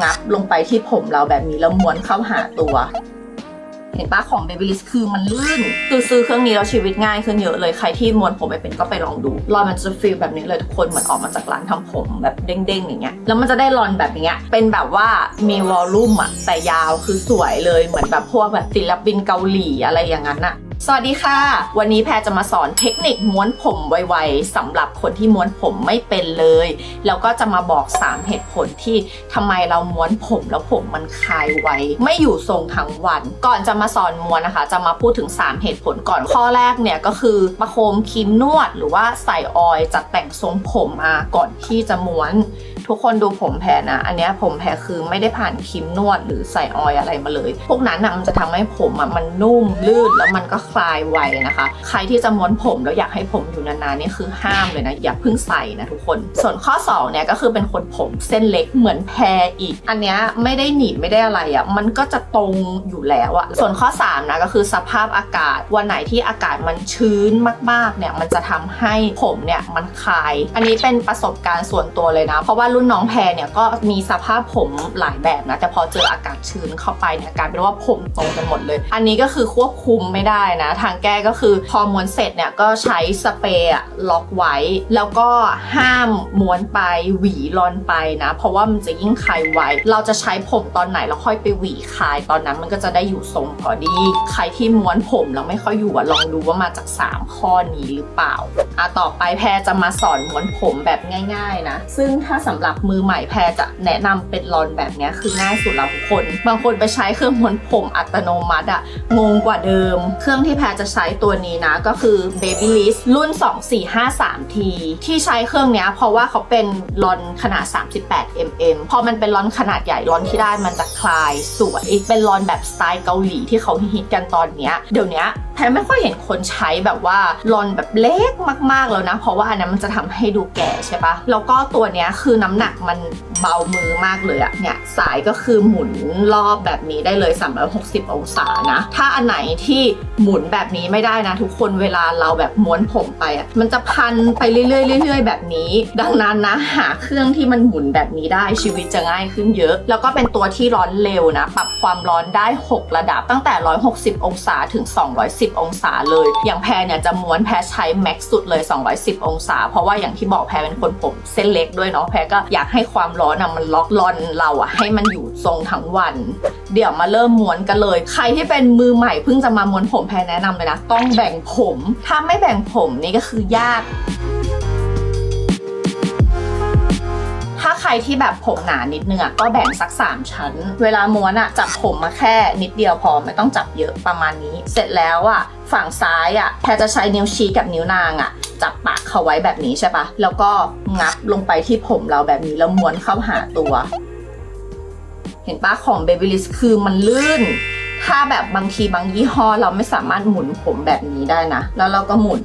งับลงไปที่ผมเราแบบนี้แล้วม้วนเข้าหาตัว เห็นปะของ Babyliss คือมันลื่นคือซื้อเครื่องนี้แล้วชีวิตง่ายขึ้นเยอะเลยใครที่ม้วนผมไม่เป็นก็ไปลองดูรอนมันจะฟีลแบบนี้เลยทุกคนเหมือนออกมาจากร้านทำผมแบบเด้งๆอย่างเงี้ยแล้วมันจะได้รอนแบบเนี้ยเป็นแบบว่ามีวอลลุ่มอะแต่ยาวคือสวยเลยเหมือนแบบพวกแบบศิลปินเกาหลีอะไรอย่างนั้นอะ สวัสดีค่ะ วันนี้แพรจะมาสอนเทคนิคม้วนผมไวๆสำหรับคนที่ม้วนผมไม่เป็นเลย แล้วก็จะมาบอก 3 เหตุผลที่ทำไมเราม้วนผมแล้วผมมันคลายไวไม่อยู่ทรงทั้งวัน ก่อนจะมาสอนม้วนนะคะ จะมาพูดถึง 3 เหตุผลก่อนข้อแรกเนี่ยก็คือประโคมครีมนวด หรือว่าใส่ออยล์จัดแต่งทรงผมมาก่อนที่จะม้วน ทุกคนดูผมแพรนะ อันนี้ผมแพรคือไม่ได้ผ่านครีมนวดหรือใส่ออยอะไรมาเลย พวกนั้นนะมันจะทำให้ผมอะมันนุ่มลื่นแล้วมันก็คลายไวนะคะ ใครที่จะม้วนผมแล้วอยากให้ผมอยู่นานๆนี่คือห้ามเลยนะ อย่าเพิ่งใส่นะทุกคน ส่วนข้อ2เนี่ยก็คือเป็นคนผมเส้นเล็กเหมือนแพรอีก อันเนี้ยไม่ได้หนีบไม่ได้อะไรอะ่ะมันก็จะตรงอยู่แล้วอะส่วนข้อ3นะก็คือสภาพอากาศวันไหนที่อากาศมันชื้นมากๆเนี่ยมันจะทำให้ผมเนี่ยมันคลาย อันนี้เป็นประสบการณ์ส่วนตัวเลยนะ เพราะว่ารุ่นน้องแพรเนี่ยก็มีสภาพผมหลายแบบนะ แต่พอเจออากาศชื้นเข้าไปเนี่ยกลายเป็นว่าผมตรงกันหมดเลย อันนี้ก็คือควบคุมไม่ได้นะ ทางแก้ก็คือพอม้วนเสร็จเนี่ยก็ใช้สเปรย์ล็อกไว้ แล้วก็ห้ามม้วนไปหวีรอนไปนะ เพราะว่ามันจะยิ่งคลายไวเราจะใช้ผมตอนไหนแล้วค่อยไปหวีคลายตอนนั้นมันก็จะได้อยู่ทรงพอดี ใครที่ม้วนผมแล้วไม่ค่อยอยู่อะลองดูว่ามาจาก 3 ข้อนี้หรือเปล่าอะต่อไปแพรจะมาสอนม้วนผมแบบง่าย ๆนะ ซึ่งถ้าสำหรับมือใหม่แพรจะแนะนำเป็นรอนแบบนี้คือง่ายสุดแล้วทุกคน บางคนไปใช้เครื่องม้วนผมอัตโนมัติอะงงกว่าเดิม เครื่องที่แพรจะใช้ตัวนี้นะก็คือ Babyliss รุ่น 2453T ที่ใช้เครื่องเนี้ยเพราะว่าเขาเป็นรอนขนาด 38 mm พอมันเป็นรอนขนาดใหญ่รอนที่ได้มันจะคลายสวย เป็นรอนแบบสไตล์เกาหลีที่เขาฮิตกันตอนเนี้ยเดี๋ยวนี้แพรไม่ค่อยเห็นคนใช้แบบว่ารอนแบบเล็กมาก ๆ แล้วนะ เพราะว่าอันนั้นมันจะทำให้ดูแก่ใช่ปะแล้วก็ตัวเนี้ยคือน้ำหนักมันเบามือมากเลยอะเนี่ยสายก็คือหมุนรอบแบบนี้ได้เลย 360 องศานะ ถ้าอันไหนที่หมุนแบบนี้ไม่ได้นะ ทุกคนเวลาเราแบบม้วนผมไปอะมันจะพันไปเรื่อยๆเรื่อยๆแบบนี้ ดังนั้นนะหาเครื่องที่มันหมุนแบบนี้ได้ชีวิตจะง่ายขึ้นเยอะ แล้วก็เป็นตัวที่ร้อนเร็วนะ ปรับความร้อนได้ 6 ระดับตั้งแต่ 160 องศาถึง 210องศาเลย อย่างแพรเนี่ยจะม้วนแพรใช้แม็กซ์สุดเลย 210 องศา เพราะว่าอย่างที่บอกแพรเป็นคนผมเส้นเล็กด้วยเนาะแพรก็อยากให้ความร้อนอะมันล็อกรอนเราอะให้มันอยู่ทรงทั้งวัน เดี๋ยวมาเริ่มม้วนกันเลย ใครที่เป็นมือใหม่เพิ่งจะมาม้วนผมแพรแนะนำเลยนะต้องแบ่งผม ถ้าไม่แบ่งผมนี่ก็คือยาก ใครที่แบบผมหนานิดนึงอะก็แบ่งสัก 3 ชั้น เวลาม้วนอะจับผมมาแค่นิดเดียวพอไม่ต้องจับเยอะประมาณนี้ เสร็จแล้วอะฝั่งซ้ายอะแพรจะใช้นิ้วชี้กับนิ้วนางอะจับปากเขาไว้แบบนี้ใช่ปะแล้วก็งับลงไปที่ผมเราแบบนี้แล้วม้วนเข้าหาตัว เห็นปะของ Babyliss คือมันลื่น ถ้าแบบบางทีบางยี่ห้อเราไม่สามารถหมุนผมแบบนี้ได้นะ แล้วเราก็หมุน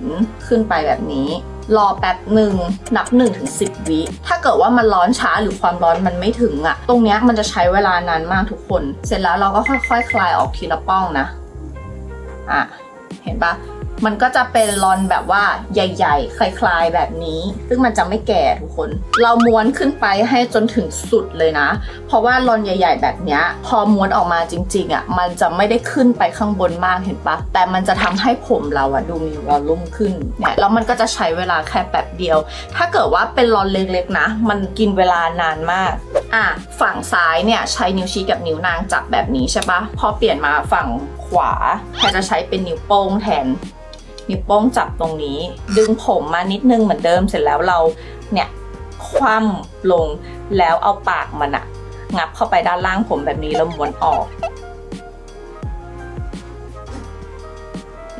ขึ้นไปแบบนี้ รอแป๊บหนึ่งนับ1นถึงสิวิถ้าเกิดว่ามันร้อนช้าหรือความร้อนมันไม่ถึงอะตรงเนี้ยมันจะใช้เวลานานมากทุกคน เสร็จแล้วเราก็ค่อยๆคคลายออกทีละป้องนะอะเห็นปะ มันก็จะเป็นรอนแบบว่าใหญ่ ๆ คลายๆแบบนี้ ซึ่งมันจะไม่แก่ทุกคน เราม้วนขึ้นไปให้จนถึงสุดเลยนะ เพราะว่ารอนใหญ่ ๆ แบบนี้พอม้วนออกมาจริงๆอะมันจะไม่ได้ขึ้นไปข้างบนมากเห็นปะแต่มันจะทำให้ผมเราอะดูมีวอลลุ่มขึ้นเนี่ยแล้วมันก็จะใช้เวลาแค่แป๊บเดียว ถ้าเกิดว่าเป็นรอนเล็กๆนะ มันกินเวลานานมากอะฝั่งซ้ายเนี่ยใช้นิ้วชี้กับนิ้วนางจับแบบนี้ใช่ปะพอเปลี่ยนมาฝั่งขวาแพรจะใช้เป็นนิ้วโป้งแทน นิ้วโป้งจับตรงนี้ ดึงผมมานิดนึงเหมือนเดิมเสร็จแล้วเราเนี่ยคว่ำลงแล้วเอาปากมันอะงับเข้าไปด้านล่างผมแบบนี้แล้วม้วนออก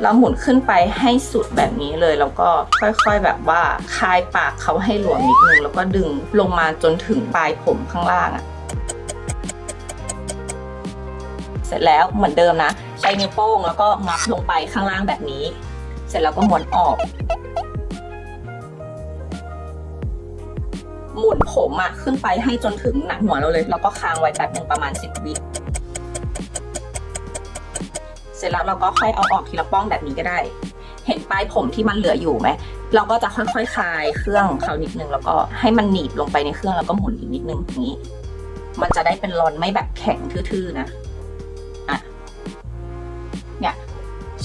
แล้วหมุนขึ้นไปให้สุดแบบนี้เลยแล้วก็ค่อยๆแบบว่าคลายปากเขาให้หลวมนิดนึงแล้วก็ดึงลงมาจนถึงปลายผมข้างล่างอะเสร็จแล้วเหมือนเดิมนะ ใช้นิ้วโป้งแล้วก็งับลงไปข้างล่างแบบนี้ เสร็จแล้วก็ม้วนออก หมุนผมอะขึ้นไปให้จนถึงหนังหัวเราเลย แล้วก็ค้างไว้แป๊บหนึ่งประมาณ10วิเสร็จแล้วเราก็ค่อยเอาออกทีละป้องแบบนี้ก็ได้ เห็นปลายผมที่มันเหลืออยู่ไหม เราก็จะค่อยๆคลายเครื่องเขานิดนึง แล้วก็ให้มันหนีบลงไปในเครื่องแล้วก็หมุนอีกนิดนึงอย่างนี้ มันจะได้เป็นรอนไม่แบบแข็งทื่อๆนะ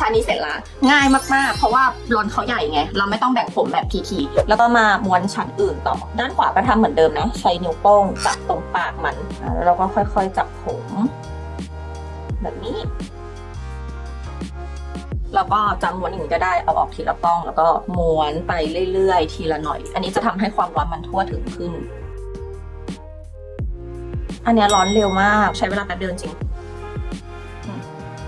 ชานี้เสร็จละง่ายมากๆ เพราะว่ารอนเขาใหญ่ไง เราไม่ต้องแบ่งผมแบบทีๆแล้วก็มาม้วนชั้นอื่นต่อ ด้านขวาก็ทำเหมือนเดิมนะ ใช้นิ้วโป้งจับตรงปากมัน แล้วเราก็ค่อยๆจับผม แบบนี้แล้วก็จำม้วนอย่างนี้ก็ได้เอาออกทีละป้อง แล้วก็ม้วนไปเรื่อยๆ ทีละหน่อย อันนี้จะทำให้ความร้อนมันทั่วถึงขึ้น อันนี้ร้อนเร็วมากใช้เวลาแป๊บเดียวจริง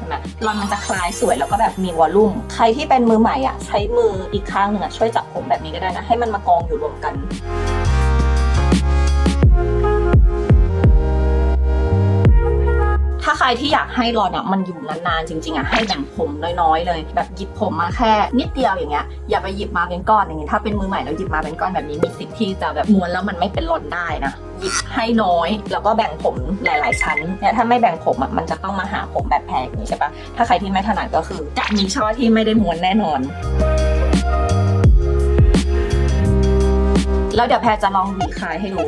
นไหมรอนมันจะคลายสวยแล้วก็แบบมีวอลลุ่ม ใครที่เป็นมือใหม่อะใช้มืออีกข้างหนึ่งอะช่วยจับผมแบบนี้ก็ได้นะ ให้มันมากองอยู่รวมกัน ใครที่อยากให้รอนอะมันอยู่นานๆจริงๆอะให้แบ่งผมน้อยๆเลย แบบหยิบผมมาแค่ นิดเดียวอย่างเงี้ยอย่าไปหยิบมาเป็นก้อนอย่างเงี้ยถ้าเป็นมือใหม่แล้วหยิบมาเป็นก้อนแบบนี้มีสิทธิ์ที่จะแบบม้วนแล้วมันไม่เป็นรอนได้นะหยิบให้น้อย แล้วก็แบ่งผมหลาย ๆ ชั้นเนี่ยถ้าไม่แบ่งผมอะมันจะต้องมาหาผมแบบแพงอย่างนี้ใช่ปะถ้าใครที่ไม่ถนัดก็คือจะมีช่อที่ไม่ได้ม้วนแน่นอนแล้วเดี๋ยวแพรจะลองหวีคลายให้ดู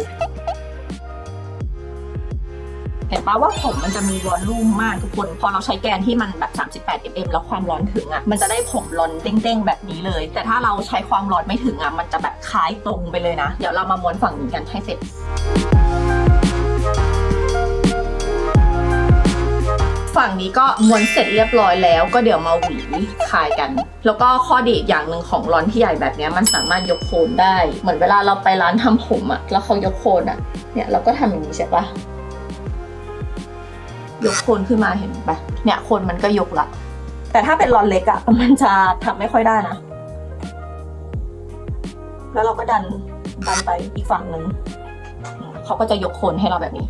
เห็นปะว่าผมมันจะมีวอลลุ่มมากทุกคน พอเราใช้แกนที่มันแบบ 38 mm แล้วความร้อนถึงอะ มันจะได้ผมร้อนเด้งๆ แบบนี้เลย แต่ถ้าเราใช้ความร้อนไม่ถึงอะ มันจะแบบคล้ายตรงไปเลยนะ เดี๋ยวเรามาม้วนฝั่งนี้กันให้เสร็จฝั่งนี้ก็ม้วนเสร็จเรียบร้อยแล้วก็เดี๋ยวมาหวีคลายกัน แล้วก็ข้อดีอย่างหนึ่งของร้อนที่ใหญ่แบบนี้มันสามารถยกโคนได้ เหมือนเวลาเราไปร้านทำผมอะแล้วเขายกโคนอะเนี่ยเราก็ทำอย่างนี้ใช่ปะ ยกโคนขึ้นมาเห็นปะเนี่ยโคนมันก็ยกละ แต่ถ้าเป็นรอนเล็กอะมันจะทำไม่ค่อยได้นะ แล้วเราก็ดันดันไปอีกฝั่งหนึ่งเขาก็จะยกโคนให้เราแบบนี้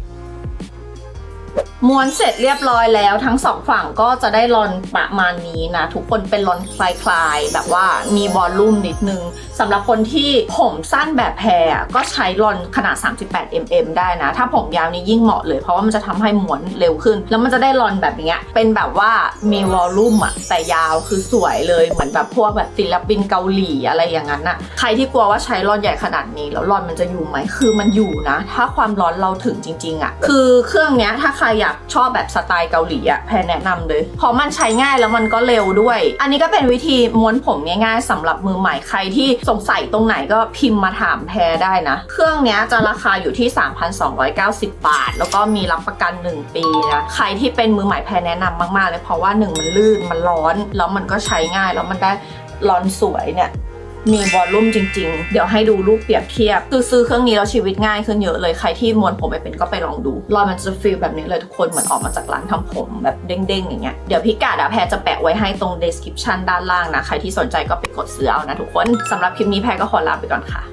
ม้วนเสร็จเรียบร้อยแล้วทั้งสองฝั่งก็จะได้รอนประมาณนี้นะ ทุกคนเป็นรอนคลายๆ แบบว่ามีวอลลุ่มนิดนึงสำหรับคนที่ผมสั้นแบบแพรก็ใช้รอนขนาด 38 mm ได้นะ ถ้าผมยาวนี่ยิ่งเหมาะเลย เพราะว่ามันจะทำให้ม้วนเร็วขึ้น แล้วมันจะได้รอนแบบเนี้ยเป็นแบบว่ามีวอลลุ่มอะแต่ยาวคือสวยเลยเหมือนแบบพวกแบบศิลปินเกาหลีอะไรอย่างนั้นอะใครที่กลัวว่าใช้รอนใหญ่ขนาดนี้แล้วรอนมันจะอยู่ไหมคือมันอยู่นะ ถ้าความร้อนเราถึงจริง ๆอะคือเครื่องเนี้ยถ้าใครอยากชอบแบบสไตล์เกาหลีอะแพรแนะนำเลยเพราะมันใช้ง่ายแล้วมันก็เร็วด้วย อันนี้ก็เป็นวิธีม้วนผมง่ายๆสำหรับมือใหม่ใครที่สงสัยตรงไหนก็พิมพ์มาถามแพรได้นะ เครื่องนี้จะราคาอยู่ที่ 3,290 บาท แล้วก็มีรับประกัน 1 ปีนะใครที่เป็นมือใหม่แพรแนะนำมากๆเลยเพราะว่าหนึ่งมันลื่นมันร้อน แล้วมันก็ใช้ง่ายแล้วมันได้ร้อนสวยเนี่ย มีวอลลุ่มจริง ๆ เดี๋ยวให้ดูรูปเปรียบเทียบ คือซื้อเครื่องนี้แล้วชีวิตง่ายขึ้นเยอะเลย ใครที่ม้วนผมไม่เป็นก็ไปลองดู รอยมันจะฟีลแบบนี้เลยทุกคน เหมือนออกมาจากร้านทำผมแบบเด้งๆอย่างเงี้ย เดี๋ยวพิกัดอะแพรจะแปะไว้ให้ตรง description ด้านล่างนะ ใครที่สนใจก็ไปกดซื้อเอานะทุกคนสำหรับคลิปนี้แพรก็ขอลาไปก่อนค่ะ